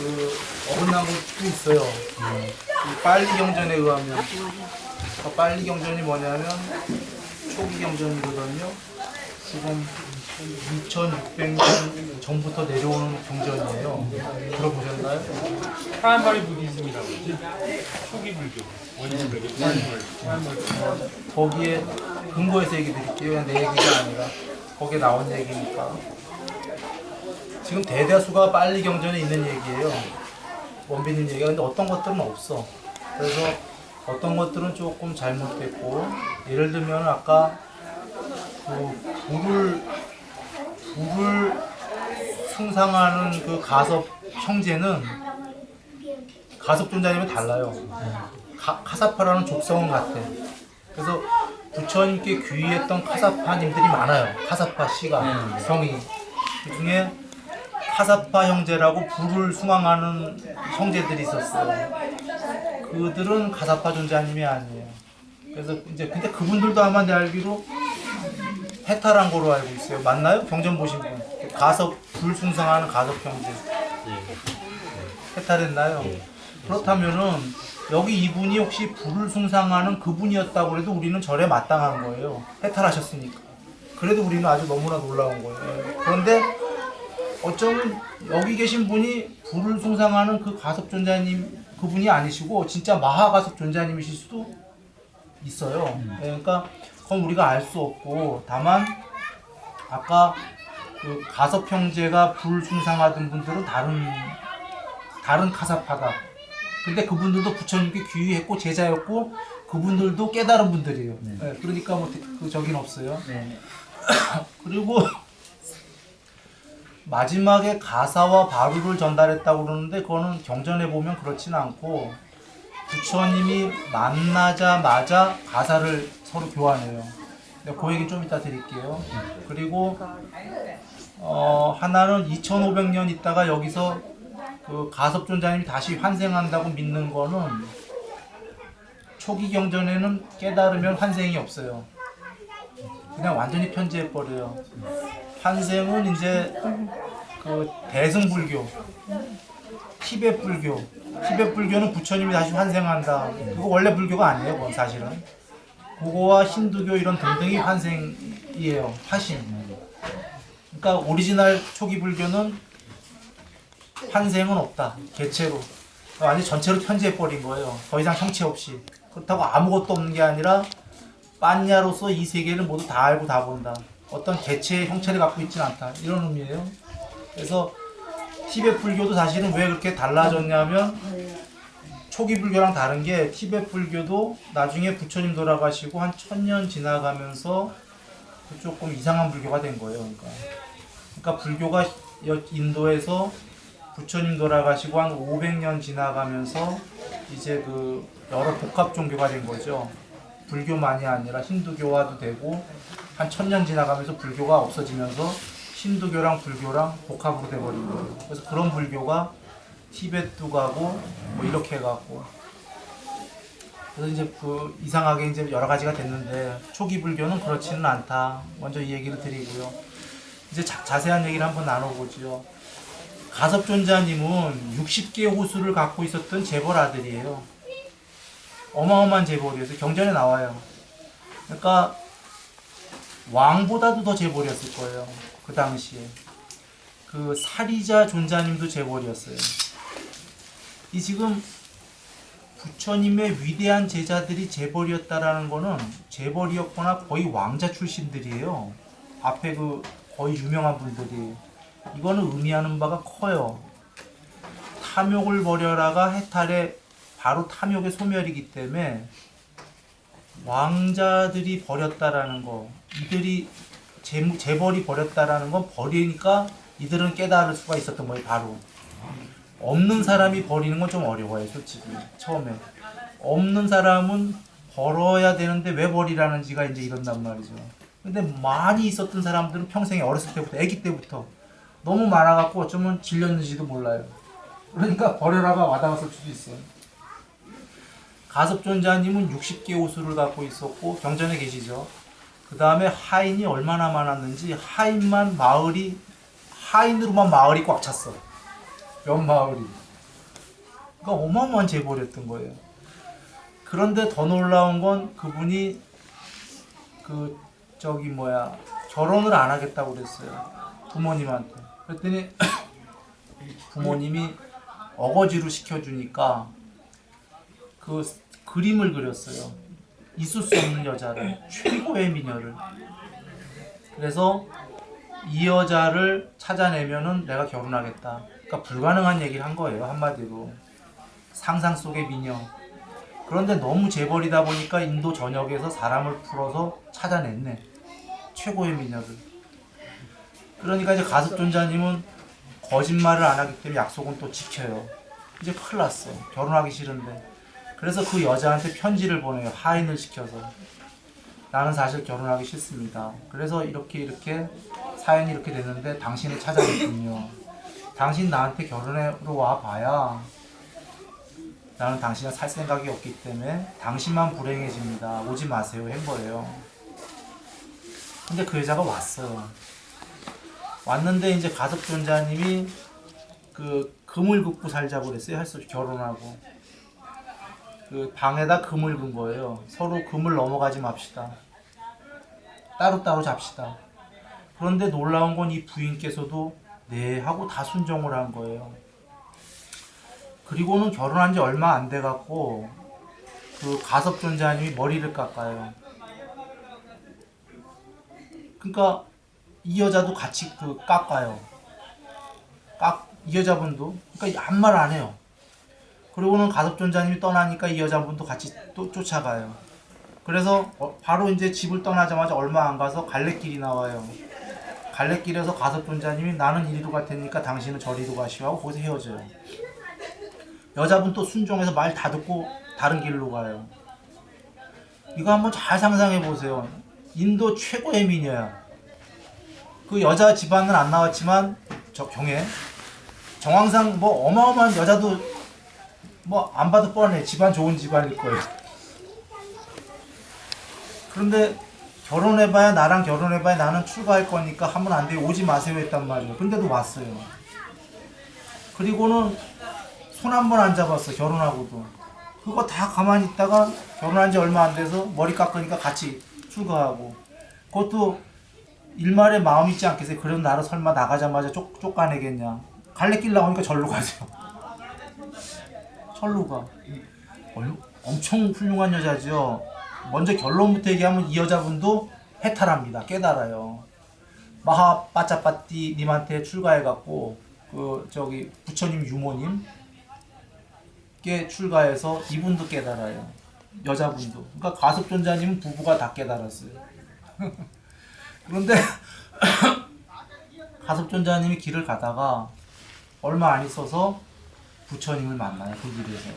그 어긋난 것도 있어요. 이 빨리 경전에 의하면 그 빨리 경전이 뭐냐면 초기 경전이거든요. 지금 2,600년 전부터 내려오는 경전이에요. 들어보셨나요? 프라이머리 부디즘이라고 그러지? 초기 불교, 원시 불교, 프라이머리. 거기에 근거해서 얘기 드릴게요. 그냥 내 얘기가 아니라 거기에 나온 얘기니까. 지금 대다수가 빨리 경전에 있는 얘기예요. 원빈님 얘기가 근데 어떤 것들은 없어. 그래서 어떤 것들은 조금 잘못됐고 예를 들면 아까 그 불을 불을 숭상하는 그 가섭 형제는 가섭 존자님은 달라요. 가, 카사파라는 족성은 같아. 그래서 부처님께 귀의했던 카사파님들이 많아요. 카사파 씨가 성이 그 중에 카사파 형제라고 불을 숭앙하는 형제들이 있었어요. 그들은 가사파 존자님이 아니에요. 그래서 이제 근데 그분들도 아마 내 알기로 해탈한 거로 알고 있어요. 맞나요? 경전 보신 분. 가섭 불 숭상하는 가섭 형제. 해탈했나요? 그렇다면은 여기 이분이 혹시 불을 숭상하는 그분이었다고 해도 우리는 절에 마땅한 거예요. 해탈하셨으니까. 그래도 우리는 아주 너무나 놀라운 거예요. 그런데 어쩌면 여기 계신 분이 불을 숭상하는 그 가섭 존자님 그분이 아니시고 진짜 마하 가섭 존자님이실 수도 있어요. 예, 그러니까 그건 우리가 알 수 없고 다만 아까 그 가섭 형제가 불 숭상하던 분들은 다른 다른 카사파다. 근데 그분들도 부처님께 귀의했고 제자였고 그분들도 깨달은 분들이에요. 예, 그러니까 뭐 그 저긴 없어요. 그리고 마지막에 가사와 바루를 전달했다고 그러는데 그거는 경전에 보면 그렇지는 않고 부처님이 만나자마자 가사를 서로 교환해요. 그 얘기 좀 이따 드릴게요. 그리고 어, 하나는 2,500년 있다가 여기서 그 가섭존자님이 다시 환생한다고 믿는 거는 초기 경전에는 깨달으면 환생이 없어요. 그냥 완전히 편지해 버려요. 환생은 이제 그 대승불교, 티베트 불교, 티베트 불교는 부처님이 다시 환생한다. 그거 원래 불교가 아니에요, 그건 사실은. 그거와 힌두교 이런 등등이 환생이에요, 화신. 그러니까 오리지널 초기 불교는 환생은 없다, 개체로. 완전 전체로 편지해 버린 거예요. 더 이상 형체 없이. 그렇다고 아무것도 없는 게 아니라 빤야로서 이 세계를 모두 다 알고 다 본다. 어떤 개체의 형체를 갖고 있지는 않다. 이런 의미예요. 그래서 티베트 불교도 사실은 왜 그렇게 달라졌냐면 초기 불교랑 다른 게 티베트 불교도 나중에 부처님 돌아가시고 한 천년 지나가면서 그 조금 이상한 불교가 된 거예요. 그러니까, 그러니까 불교가 여- 인도에서 부처님 돌아가시고 한 500년 지나가면서 이제 그 여러 복합 종교가 된 거죠. 불교만이 아니라 힌두교화도 되고 한 천년 지나가면서 불교가 없어지면서 힌두교랑 불교랑 복합으로 돼버린 거예요. 그래서 그런 불교가 티베트 가고 뭐 이렇게 가고 그래서 이제 그 이상하게 이제 여러 가지가 됐는데 초기 불교는 그렇지는 않다. 먼저 이 얘기를 드리고요. 이제 자, 자세한 얘기를 한번 나눠보죠. 가섭존자님은 60개의 호수를 갖고 있었던 재벌 아들이에요. 어마어마한 재벌이었어요. 경전에 나와요. 그러니까 왕보다도 더 재벌이었을 거예요. 그 당시에. 그 사리자 존자님도 재벌이었어요. 이 지금 부처님의 위대한 제자들이 재벌이었다라는 거는 재벌이었거나 거의 왕자 출신들이에요. 앞에 그 거의 유명한 분들이 이거는 의미하는 바가 커요. 탐욕을 버려라가 해탈의 바로 탐욕의 소멸이기 때문에 왕자들이 버렸다라는 거, 이들이 재, 재벌이 버렸다라는 건 버리니까 이들은 깨달을 수가 있었던 거예요, 바로. 없는 사람이 버리는 건 좀 어려워요, 솔직히. 처음에. 없는 사람은 벌어야 되는데 왜 버리라는지가 이제 이런단 말이죠. 근데 많이 있었던 사람들은 평생에 어렸을 때부터, 아기 때부터 너무 많아갖고 어쩌면 질렸는지도 몰라요. 그러니까 버려라가 와닿았을 수도 있어요. 가섭존자님은 60개 호수를 갖고 있었고 경전에 계시죠. 그 다음에 하인이 얼마나 많았는지 하인만 마을이 하인으로만 마을이 꽉 찼어. 몇 마을이. 그러니까 어마어마한 재벌이었던 거예요. 그런데 더 놀라운 건 그분이 그 저기 뭐야 결혼을 안 하겠다고 그랬어요 부모님한테. 그랬더니 부모님이 어거지로 시켜주니까 그 그림을 그렸어요. 있을 수 없는 여자를 최고의 미녀를. 그래서 이 여자를 찾아내면은 내가 결혼하겠다. 그러니까 불가능한 얘기를 한 거예요 한마디로 상상 속의 미녀. 그런데 너무 재벌이다 보니까 인도 전역에서 사람을 풀어서 찾아냈네. 최고의 미녀를. 그러니까 이제 가습존자님은 거짓말을 안 하기 때문에 약속은 또 지켜요. 이제 큰일 났어. 결혼하기 싫은데. 그래서 그 여자한테 편지를 보내요. 하인을 시켜서. 나는 사실 결혼하기 싫습니다. 그래서 이렇게 이렇게 사연이 이렇게 됐는데 당신을 찾아냈군요. 당신 나한테 결혼하러 와 봐야 나는 당신을 살 생각이 없기 때문에 당신만 불행해집니다. 오지 마세요. 한 거예요. 근데 그 여자가 왔어요. 왔는데 이제 가석존자님이 그 금을 긋고 살자고 그랬어요. 할수 없이 결혼하고. 그 방에다 금을 근 거예요. 서로 금을 넘어가지 맙시다. 따로따로 잡시다. 그런데 놀라운 건 이 부인께서도 네 하고 다 순종을 한 거예요. 그리고는 결혼한 지 얼마 안 돼 갖고 그 가섭존자님이 머리를 깎아요. 그러니까 이 여자도 같이 그 깎아요. 깎, 이 여자분도 그러니까 아무 말 안 해요. 그리고는 가섭존자님이 떠나니까 이 여자분도 같이 또 쫓아가요. 그래서 어, 바로 이제 집을 떠나자마자 얼마 안 가서 갈래길이 나와요. 갈래길에서 가섭존자님이 나는 이리로 갈 테니까 당신은 저리로 가시오 하고 거기서 헤어져요. 여자분 또 순종해서 말 다 듣고 다른 길로 가요. 이거 한번 잘 상상해 보세요. 인도 최고의 미녀야. 그 여자 집안은 안 나왔지만 저 경에 정황상 뭐 어마어마한 여자도 뭐 안 봐도 뻔해 집안 좋은 집안일 거예요. 그런데 결혼해봐야 나랑 결혼해봐야 나는 출가할 거니까 하면 안 돼요 오지 마세요 했단 말이에요. 근데도 왔어요. 그리고는 손 한 번 안 잡았어 결혼하고도. 그거 다 가만히 있다가 결혼한 지 얼마 안 돼서 머리 깎으니까 같이 출가하고 그것도 일말에 마음 있지 않겠어요? 그럼 나를 설마 나가자마자 쫓, 쫓아내겠냐? 갈래길 나오니까 절로 가세요. 절로 가. 얼- 엄청 훌륭한 여자죠. 먼저 결론부터 얘기하면 이 여자분도 해탈합니다. 깨달아요. 마하 빠짜빠띠 님한테 출가해 갖고 그 저기 부처님 유모님 께 출가해서 이분도 깨달아요. 여자분도. 그러니까 가섭존자님은 부부가 다 깨달았어요. 그런데 가섭존자님이 길을 가다가 얼마 안 있어서 부처님을 만나요. 그 길에서.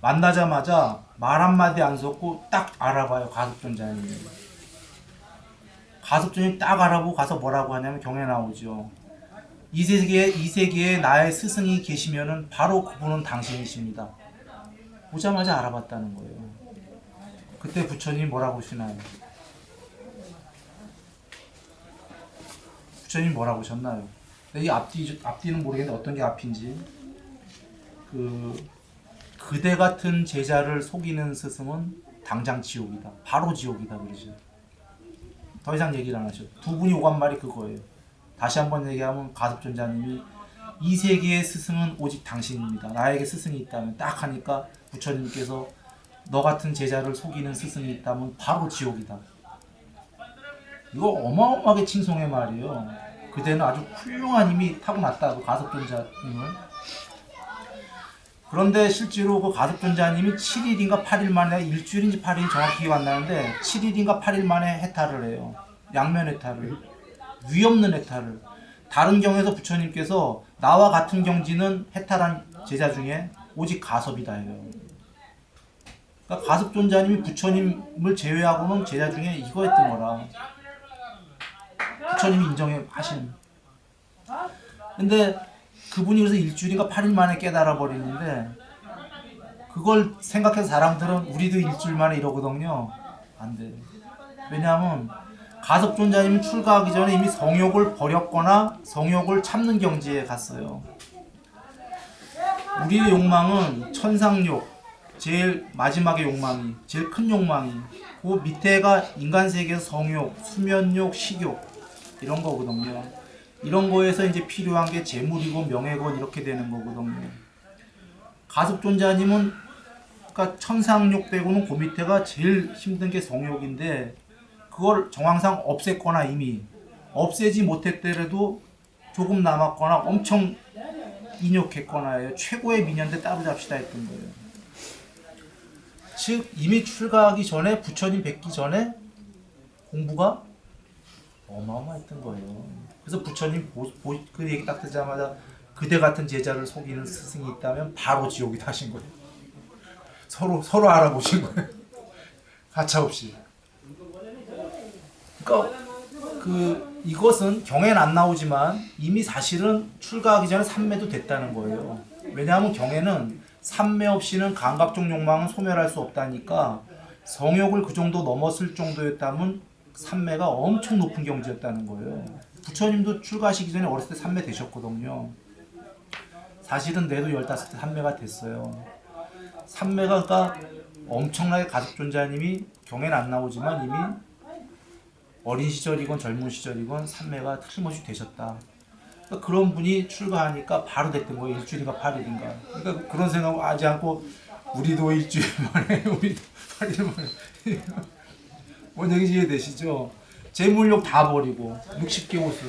만나자마자 말 한마디 안 섞고 딱 알아봐요. 가섭존자님이. 가섭존이 딱 알아보고 가서 뭐라고 하냐면 경에 나오죠. 이 세계에 이 세계에 나의 스승이 계시면은 바로 그분은 당신이십니다. 오자마자 알아봤다는 거예요. 그때 부처님 뭐라고 하시나요? 부처님 뭐라고 하셨나요? 근데 이 앞뒤 앞뒤는 모르겠는데 어떤 게 앞인지 그 그대 같은 제자를 속이는 스승은 당장 지옥이다. 바로 지옥이다 그러죠. 더 이상 얘기를 안 하셔. 두 분이 오간 말이 그거예요. 다시 한번 얘기하면 가섭존자님이 이 세계의 스승은 오직 당신입니다. 나에게 스승이 있다면 딱 하니까 부처님께서 너 같은 제자를 속이는 스승이 있다면 바로 지옥이다. 이거 어마어마하게 칭송의 말이에요. 그대는 아주 훌륭한 힘이 타고났다고 가섭존자님을. 그런데 실제로 그 가섭존자님이 7일인가 8일 만에 일주일인지 8일 정확히 기억 안 나는데 7일인가 8일 만에 해탈을 해요. 양면 해탈을. 위없는 해탈을. 다른 경에서 부처님께서 나와 같은 경지는 해탈한 제자 중에 오직 가섭이다 해요. 그러니까 가섭존자님이 부처님을 제외하고는 제자 중에 이거였던 거라. 부처님이 인정해 하신. 근데 그분이 그래서 일주일인가 8일 만에 깨달아 버리는데 그걸 생각해서 사람들은 우리도 일주일 만에 이러거든요. 안 돼. 왜냐하면 가섭 존자님은 출가하기 전에 이미 성욕을 버렸거나 성욕을 참는 경지에 갔어요. 우리의 욕망은 천상욕, 제일 마지막의 욕망이, 제일 큰 욕망이. 그 밑에가 인간 세계에서 성욕, 수면욕, 식욕 이런 거거든요. 이런 거에서 이제 필요한 게 재물이고 명예건 이렇게 되는 거거든요. 가습존자님은 그러니까 천상욕 빼고는 그 밑에가 제일 힘든 게 성욕인데 그걸 정황상 없앴거나 이미 없애지 못했더라도 조금 남았거나 엄청 인욕했거나 최고의 미녀인데 따로잡시다 했던 거예요. 즉 이미 출가하기 전에 부처님 뵙기 전에 공부가 어마어마했던 거예요. 그래서 부처님 보, 보, 그 얘기 딱 듣자마자 그대 같은 제자를 속이는 스승이 있다면 바로 지옥이 타신 거예요. 서로 서로 알아보신 거예요. 가차 없이. 그러니까 그 이것은 경에는 안 나오지만 이미 사실은 출가하기 전에 삼매도 됐다는 거예요. 왜냐하면 경에는 삼매 없이는 감각적 욕망은 소멸할 수 없다니까 성욕을 그 정도 넘었을 정도였다면 삼매가 엄청 높은 경지였다는 거예요. 부처님도 출가하시기 전에 어렸을 때 삼매 되셨거든요. 사실은 내도 15대 삼매가 됐어요. 삼매가 그러니까 엄청나게 가득존자님이 경에는 안 나오지만 이미 어린 시절이건 젊은 시절이건 삼매가 틀림없이 되셨다. 그러니까 그런 분이 출가하니까 바로 됐던 거예요. 일주일인가 8일인가. 그러니까 그런 생각 하지 않고 우리도 일주일 만에 우리도 8일 만에 뭔 얘기인지 이해되시죠? 재물욕 다 버리고 60개 옷을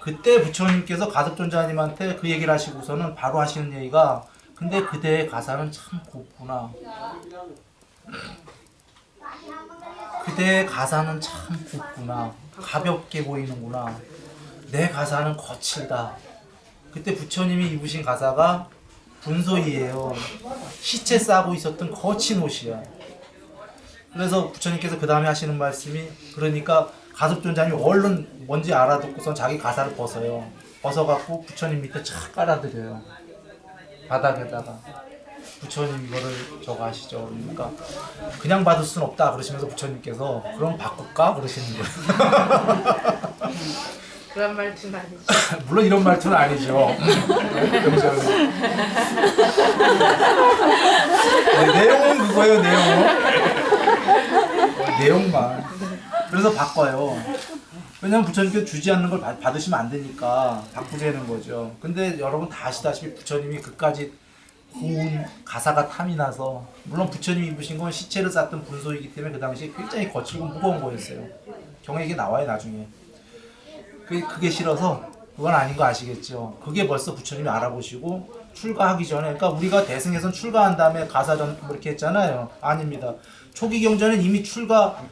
그때 부처님께서 가섭존자님한테 그 얘기를 하시고서는 바로 하시는 얘기가 근데 그대의 가사는 참 곱구나. 그대의 가사는 참 곱구나. 가볍게 보이는구나. 내 가사는 거칠다. 그때 부처님이 입으신 가사가 분소이에요. 시체 싸고 있었던 거친 옷이야. 그래서 부처님께서 그 다음에 하시는 말씀이 그러니까 가섭존자님이 얼른 뭔지 알아듣고선 자기 가사를 벗어요. 벗어갖고 부처님 밑에 착 깔아드려요. 바닥에다가 부처님 이거를 저거 하시죠. 그러니까 그냥 받을 수는 없다 그러시면서 부처님께서 그럼 바꿀까 그러시는 거예요. 그런 말투는 아니지. 물론 이런 말투는 아니죠. 네, 내용은 그거예요, 내용은. 어, 내용만. 그래서 바꿔요. 왜냐면 부처님께서 주지 않는 걸 받- 받으시면 안 되니까 바꾸자는 거죠. 근데 여러분 다 아시다시피 부처님이 그까지 고운 가사가 탐이 나서 물론 부처님이 입으신 건 시체를 쌌던 분소이기 때문에 그 당시에 굉장히 거칠고 무거운 거였어요. 경에 이게 나와요 나중에. 그게, 그게 싫어서 그건 아닌 거 아시겠죠. 그게 벌써 부처님이 알아보시고 출가하기 전에 그러니까 우리가 대승에선 출가한 다음에 가사전 뭐 이렇게 했잖아요. 아닙니다. 초기 경전은 이미 출가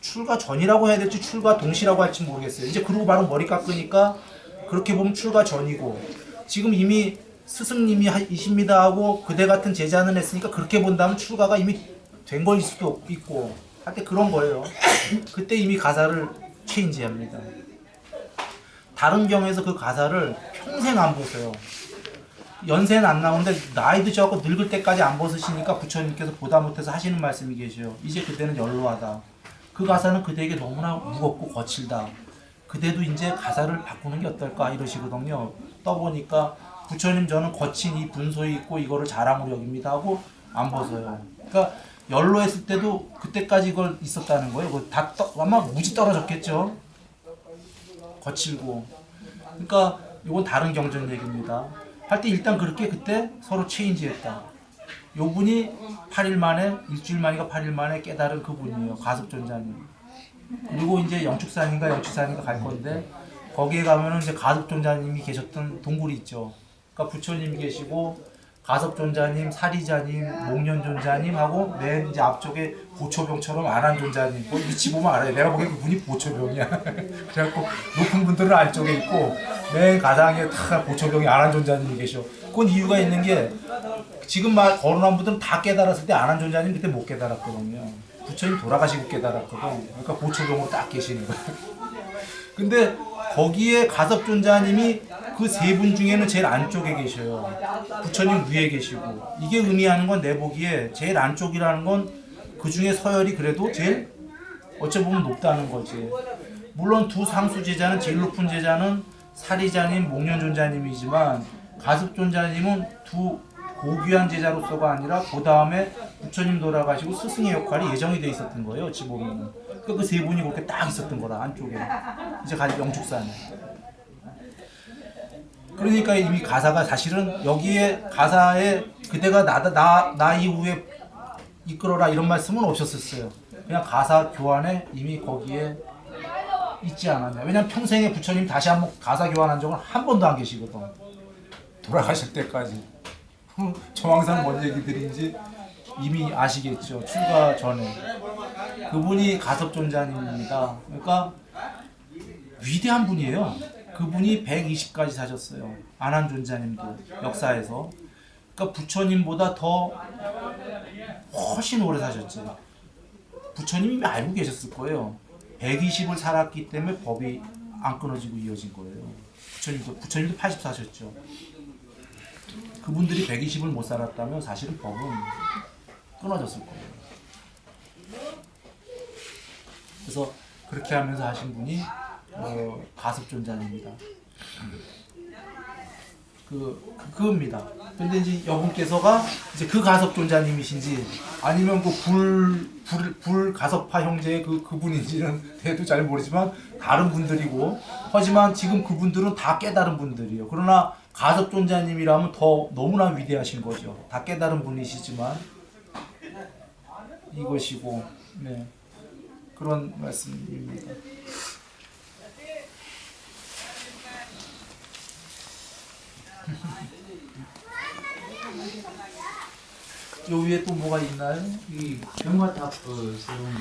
출가 전이라고 해야 될지 출가 동시라고 할지 모르겠어요. 이제 그러고 바로 머리 깎으니까 그렇게 보면 출가 전이고 지금 이미 스승님이 하- 이십니다 하고 그대 같은 제자는 했으니까 그렇게 본다면 출가가 이미 된 거일 수도 있고 하여튼 그런 거예요. 그때 이미 가사를 체인지합니다. 다른 경에서 그 가사를 평생 안 보세요. 연세는 안 나오는데 나이도 적고 늙을 때까지 안 벗으시니까 부처님께서 보다 못해서 하시는 말씀이 계셔요. 이제 그때는 연로하다. 그 가사는 그대에게 너무나 무겁고 거칠다. 그대도 이제 가사를 바꾸는 게 어떨까 이러시거든요. 떠보니까 부처님 저는 거친 이 분소에 있고 이거를 자랑으로 여깁니다 하고 안 벗어요. 그러니까 연로했을 때도 그때까지 이걸 있었다는 거예요. 다 떠, 아마 무지 떨어졌겠죠. 거칠고 그러니까 이건 다른 경전 얘기입니다. 할 때 일단 그렇게 그때 서로 체인지했다. 요 분이 8일 만에 일주일 만이가 8일 만에 깨달은 그 분이에요. 가습존자님. 그리고 이제 영축산인가 영축산인가 갈 건데 거기에 가면은 이제 가습존자님이 계셨던 동굴이 있죠. 그러니까 부처님이 계시고 가섭존자님, 사리자님, 목련존자님 하고 맨 이제 앞쪽에 보초병처럼 안한존자님. 뭐 위치 보면 알아요. 내가 보기엔 그분이 보초병이야. 그래갖고 높은 분들은 안쪽에 있고 맨 가장에 다 보초병이 안한존자님이 계셔. 그건 이유가 있는 게 지금 말 거론한 분들은 다 깨달았을 때 안한존자님 그때 못 깨달았거든요. 부처님 돌아가시고 깨달았거든. 그러니까 보초병으로 딱 계시는 거예요. 근데 거기에 가섭존자님이 그 세 분 중에는 제일 안쪽에 계셔요. 부처님 위에 계시고 이게 의미하는 건 내 보기에 제일 안쪽이라는 건 그 중에 서열이 그래도 제일 어찌 보면 높다는 거지. 물론 두 상수 제자는 제일 높은 제자는 사리자님, 목련존자님이지만 가습존자님은 두 고귀한 제자로서가 아니라 그 다음에 부처님 돌아가시고 스승의 역할이 예정이 돼 있었던 거예요. 어찌 보면 그세 분이 그렇게 딱 있었던 거라 안쪽에 이제 가 영축산에. 그러니까 이미 가사가 사실은 여기에 가사에 그대가 나다 나, 나 이후에 이끌어라 이런 말씀은 없었었어요. 그냥 가사 교환에 이미 거기에 있지 않았냐. 왜냐면 평생에 부처님 다시 한 번 가사 교환한 적은 한 번도 안 계시거든. 돌아가실 때까지. 저 항상 뭔 얘기들인지 이미 아시겠죠. 출가 전에. 그분이 가섭존자님입니다. 그러니까 위대한 분이에요. 그분이 120까지 사셨어요. 안한 존자님도 역사에서. 그러니까 부처님보다 더 훨씬 오래 사셨죠. 부처님이 알고 계셨을 거예요. 120을 살았기 때문에 법이 안 끊어지고 이어진 거예요. 부처님도 부처님도 80 사셨죠. 그분들이 120을 못 살았다면 사실은 법은 끊어졌을 거예요. 그래서 그렇게 하면서 하신 분이 어, 가섭존자입니다. 그 그겁니다. 근데 이제 여분께서가 이제 그 가섭 존자님이신지 아니면 그 불 불 불 가섭파 형제의 그 그분인지는 대도 잘 모르지만 다른 분들이고 하지만 지금 그분들은 다 깨달은 분들이에요. 그러나 가섭 존자님이라면 더 너무나 위대하신 거죠. 다 깨달은 분이시지만 이것이고 네 그런 말씀입니다. 요 위에 또 뭐가 있나요? 이 병마탑 그 세운